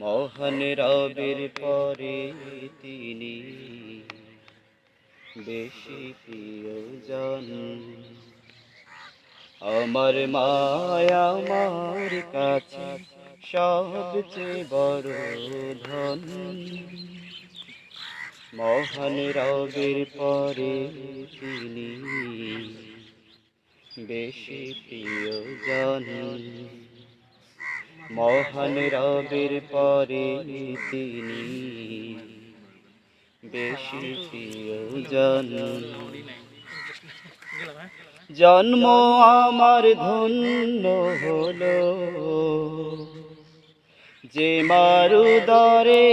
মহান রবের পরে তিনি বেশি প্রিয়জন, আমার মায়া আমার কাছে সবচেয়ে বড় ধন। মহান রবের পরে তিনি বেশি প্রিয়জন মহান রবের পরে তিনি বেশি প্রিয়জন। জন্ম আমার ধন্য হলো। যে মারুদরে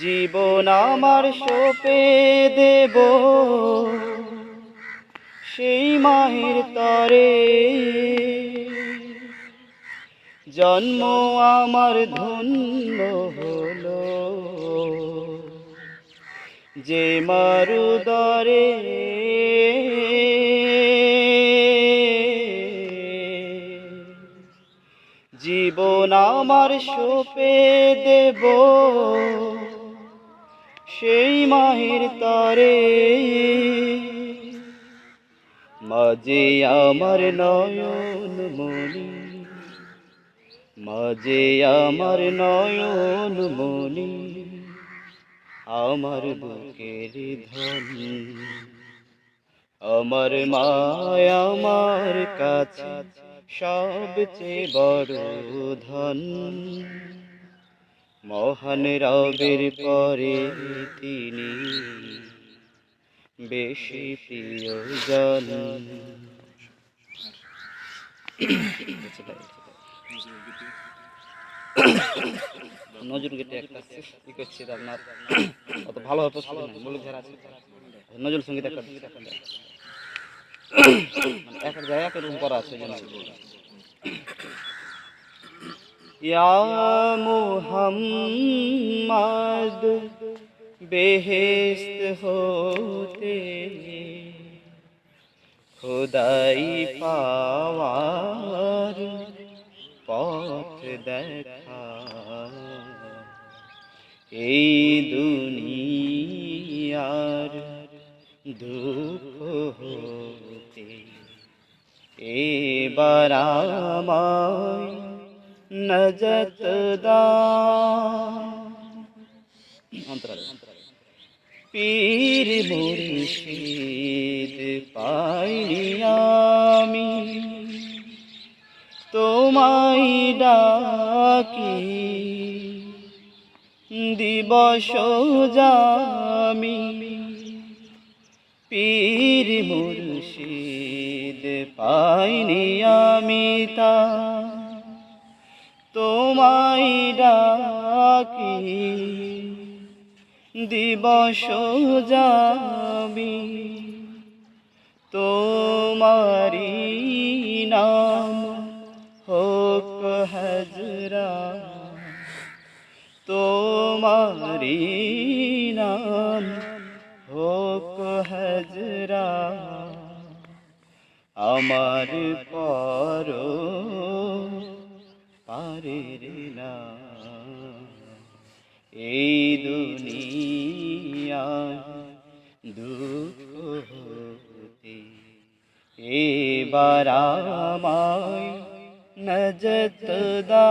জীবন আমার সোপে দেব। সেই মায়ের তরে। জন্ম আমার ধন্য হলো। যে মারুদরে জীবন আমার সোপে দেব। সেই মাহির তরে। মাঝে আমার নয়ন মনি মাঝে আমার নয়ন মনি আমার বুকের ধন আমার মায় আমার কাছে সবচেয়ে বড় ধন। মহান রবের পরে তিনি বেশি প্রিয়জন নজরুল গেটে একটা করছে আপনার। অত ভালো হতো মৌলিক ধারা আছে। নজরুল সংগীত একটা এক জায়গায় এক রকম করা আছে ইয়া মুহাম্মদ বেহেস্ত হতে খোদাই পাওয়ার পথ দেখা। এই দুনিয়ার দুঃখ হতে এবার আমায় নজত দা। পীর মুর্শিদ পাইনি আমি। তোমায় ডাকি। দিবস জামি। পীর মুর্শিদ পাইনি আমি তা। তোমায় ডাকি। দিবস যাবি তোমারি নাম হোক হজরা, তোমারি নাম হোক হজরা। আমার পর পারের না এই দুনিয়া দুঃখ হতে এবার আমায় নজত দা